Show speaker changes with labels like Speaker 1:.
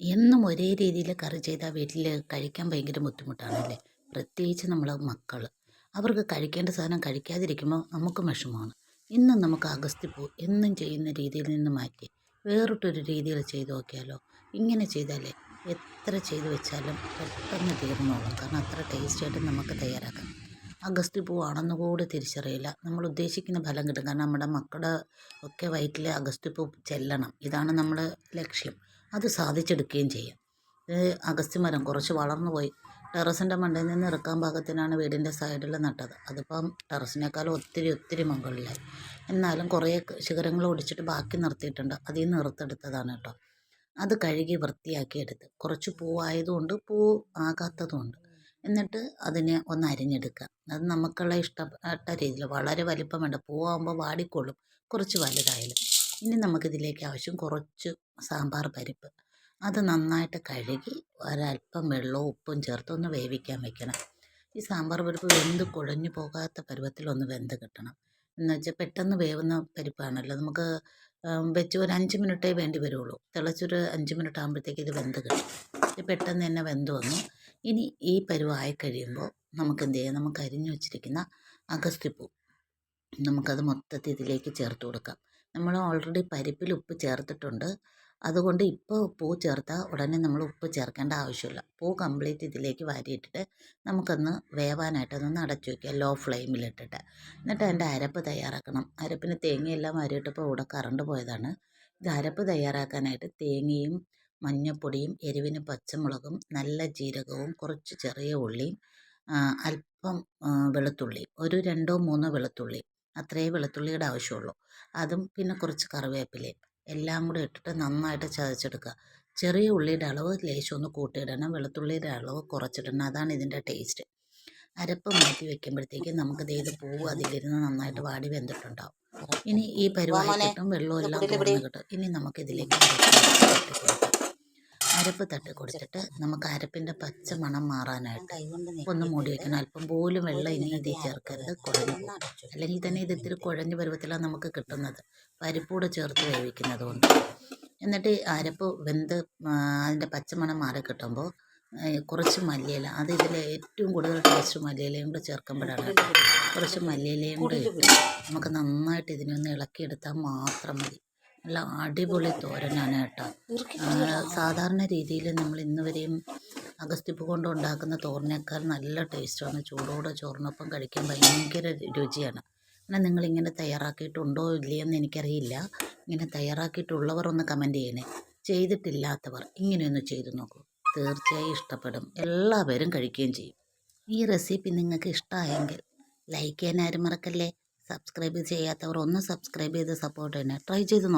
Speaker 1: എന്നും ഒരേ രീതിയിൽ കറി ചെയ്താൽ വീട്ടിൽ കഴിക്കാൻ ഭയങ്കര ബുദ്ധിമുട്ടാണല്ലേ? പ്രത്യേകിച്ച് നമ്മൾ മക്കൾ അവർക്ക് കഴിക്കേണ്ട സാധനം കഴിക്കാതിരിക്കുമ്പോൾ നമുക്ക് വിഷമമാണ്. ഇന്നും നമുക്ക് അഗസ്തി പോ എന്നും ചെയ്യുന്ന രീതിയിൽ നിന്ന് മാറ്റി വേറിട്ടൊരു രീതിയിൽ ചെയ്തു നോക്കിയാലോ? ഇങ്ങനെ ചെയ്താലേ എത്ര ചെയ്തു വെച്ചാലും പെട്ടെന്ന് തീർന്നോളും. കാരണം അത്ര ടേസ്റ്റായിട്ട് നമുക്ക് തയ്യാറാക്കാം. അഗസ്തി പൂവാണെന്ന് കൂടി തിരിച്ചറിയില്ല. നമ്മൾ ഉദ്ദേശിക്കുന്ന ഫലം കിട്ടും. കാരണം നമ്മുടെ മക്കളുടെ ഒക്കെ വയറ്റിൽ പൂ ചെല്ലണം. ഇതാണ് നമ്മുടെ ലക്ഷ്യം. അത് സാധിച്ചെടുക്കുകയും ചെയ്യാം. അഗസ്ത്യ മരം കുറച്ച് വളർന്നു പോയി. ടെറസിന്റെ മണ്ടയിൽ നിന്ന് ഇറക്കാൻ പാകത്തിനാണ് വീടിന്റെ സൈഡിൽ നട്ടത്. അതിപ്പം ടെറസിനേക്കാളും ഒത്തിരി ഒത്തിരി മുകളിലായി. എന്നാലും കുറേ ശിഖരങ്ങൾ ഒടിച്ചിട്ട് ബാക്കി നിർത്തിയിട്ടുണ്ട്. അതിൽ നിന്ന് നിർത്തെടുത്തതാണ് കേട്ടോ. അത് കഴുകി വൃത്തിയാക്കി എടുത്ത്. കുറച്ച് പൂവായതുകൊണ്ട് പൂ ആകാത്തതുകൊണ്ട് എന്നിട്ട് അതിനെ ഒന്ന് അരിഞ്ഞെടുക്കുക. അത് നമുക്കുള്ള ഇഷ്ടപ്പെട്ട രീതിയിൽ. വളരെ വലിപ്പം വേണ്ട. പൂവാകുമ്പോൾ വാടിക്കൊള്ളും കുറച്ച് വലുതായാലും. ഇനി നമുക്കിതിലേക്ക് ആവശ്യം കുറച്ച് സാമ്പാർ പരിപ്പ്. അത് നന്നായിട്ട് കഴുകി ഒരല്പം വെള്ളവും ഉപ്പും ചേർത്ത് ഒന്ന് വേവിക്കാൻ വെക്കണം. ഈ സാമ്പാർ പരിപ്പ് വെന്ത് കുഴഞ്ഞു പോകാത്ത പരുവത്തിലൊന്ന് വെന്ത് കിട്ടണം. എന്ന് വെച്ചാൽ പെട്ടെന്ന് വേവുന്ന പരിപ്പാണല്ലോ. നമുക്ക് വെച്ച് ഒരു അഞ്ച് മിനിറ്റേ വേണ്ടി വരുള്ളൂ. തിളച്ചൊരു അഞ്ച് മിനിറ്റ് ആകുമ്പോഴത്തേക്ക് ഇത് വെന്ത് കിട്ടും. ഇത് പെട്ടെന്ന് തന്നെ വെന്ത് വന്നു. ഇനി ഈ പരുവായി കഴിയുമ്പോൾ നമുക്ക് എന്ത് ചെയ്യാം നമുക്ക് അരിഞ്ഞു വെച്ചിരിക്കുന്ന അഗസ്ത്യപ്പൂ. നമുക്കത് മൊത്തത്തിൽ ഇതിലേക്ക് ചേർത്ത് കൊടുക്കാം. നമ്മൾ ഓൾറെഡി പരിപ്പിൽ ഉപ്പ് ചേർത്തിട്ടുണ്ട്. അതുകൊണ്ട് ഇപ്പോൾ പൂ ചേർത്താൽ ഉടനെ നമ്മൾ ഉപ്പ് ചേർക്കേണ്ട ആവശ്യമില്ല. പൂ കംപ്ലീറ്റ് ഇതിലേക്ക് വാരിയിട്ടിട്ട് നമുക്കൊന്ന് വേവാനായിട്ട് അതൊന്ന് അടച്ചു വയ്ക്കുക ലോ ഫ്ലെയിമിലിട്ടിട്ട് എന്നിട്ട് അതിന്റെ അരപ്പ് തയ്യാറാക്കണം. അരപ്പിന് തേങ്ങയെല്ലാം വാരിയിട്ടപ്പോൾ ഇവിടെ കറണ്ട് പോയതാണ്. ഇത് അരപ്പ് തയ്യാറാക്കാനായിട്ട് തേങ്ങയും മഞ്ഞൾപ്പൊടിയും എരിവിന് പച്ചമുളകും നല്ല ജീരകവും കുറച്ച് ചെറിയ ഉള്ളിയും അല്പം വെളുത്തുള്ളി ഒരു രണ്ടോ മൂന്നോ വെളുത്തുള്ളി അത്രയേ വെളുത്തുള്ളിയുടെ ആവശ്യമുള്ളൂ. അതും പിന്നെ കുറച്ച് കറിവേപ്പിലയും. എല്ലാം കൂടെ ഇട്ടിട്ട് നന്നായിട്ട് ചതച്ചെടുക്കുക. ചെറിയ ഉള്ളിയുടെ അളവ് ലേശം ഒന്ന് കൂട്ടിയിടണം. വെളുത്തുള്ളിയുടെ അളവ് കുറച്ചിടണം. അതാണ് ഇതിന്റെ ടേസ്റ്റ്. അരപ്പ് മാറ്റി വെക്കുമ്പോഴത്തേക്ക് നമുക്ക് ഇത് പൂവ് അതിലിരുന്ന് നന്നായിട്ട് വാടി വെന്തിട്ടുണ്ടാവും. ഇനി ഈ പരുവായി കിട്ടും വെള്ളമെല്ലാം കിട്ടും ഇനി നമുക്കിതിലേക്ക് അരപ്പ് തട്ടി കൊടുത്തിട്ട് നമുക്ക് അരപ്പിന്റെ പച്ച മണം മാറാനായിട്ട് ഒന്ന് മൂടി വയ്ക്കണം അല്പം പോലും വെള്ളം ഇനി ഇതിൽ ചേർക്കരുത്. കുഴഞ്ഞു അല്ലെങ്കിൽ തന്നെ ഇത് ഇത്തിരി കുഴഞ്ഞ പരുവത്തിലാണ് നമുക്ക് കിട്ടുന്നത്. പരിപ്പൂടെ ചേർത്ത് വേവിക്കുന്നത് കൊണ്ട്. എന്നിട്ട് അരപ്പ് വെന്ത് അതിന്റെ പച്ചമണം മാറി കിട്ടുമ്പോൾ കുറച്ച് മല്ലിയില. അത് ഇതിൽ ഏറ്റവും കൂടുതൽ ടേസ്റ്റ് മല്ലിയിലയും കൂടെ ചേർക്കുമ്പോഴാണ് കുറച്ച് മല്ലിയിലയും കൂടെ ഇട്ട് നമുക്ക് നന്നായിട്ട് ഇതിനൊന്ന് ഇളക്കിയെടുത്താൽ മാത്രം മതി. നല്ല അടിപൊളി തോരനാണ് കേട്ടോ. സാധാരണ രീതിയിൽ നമ്മൾ ഇന്ന് വരെയും അഗസ്തിപ്പ് കൊണ്ട് ഉണ്ടാക്കുന്ന തോരനേക്കാൾ നല്ല ടേസ്റ്റാണ്. ചൂടോടെ ചോറിനൊപ്പം കഴിക്കാൻ ഭയങ്കര രുചിയാണ്. എന്നാൽ നിങ്ങളിങ്ങനെ തയ്യാറാക്കിയിട്ടുണ്ടോ ഇല്ലയെന്ന് എനിക്കറിയില്ല. ഇങ്ങനെ തയ്യാറാക്കിയിട്ടുള്ളവർ ഒന്ന് കമന്റ് ചെയ്യണേ. ചെയ്തിട്ടില്ലാത്തവർ ഇങ്ങനെയൊന്ന് ചെയ്തു നോക്കൂ. തീർച്ചയായും ഇഷ്ടപ്പെടും. എല്ലാവരും കഴിക്കുകയും ചെയ്യും. ഈ റെസിപ്പി നിങ്ങൾക്ക് ഇഷ്ടമായെങ്കിൽ ലൈക്ക് ചെയ്യാൻ ആരും മറക്കല്ലേ? സബ്സ്ക്രൈബ് ചെയ്യാത്തവർ ഒന്ന് സബ്സ്ക്രൈബ് ചെയ്ത് സപ്പോർട്ട് ചെയ്യണേ. ട്രൈ ചെയ്ത് നോക്കാം.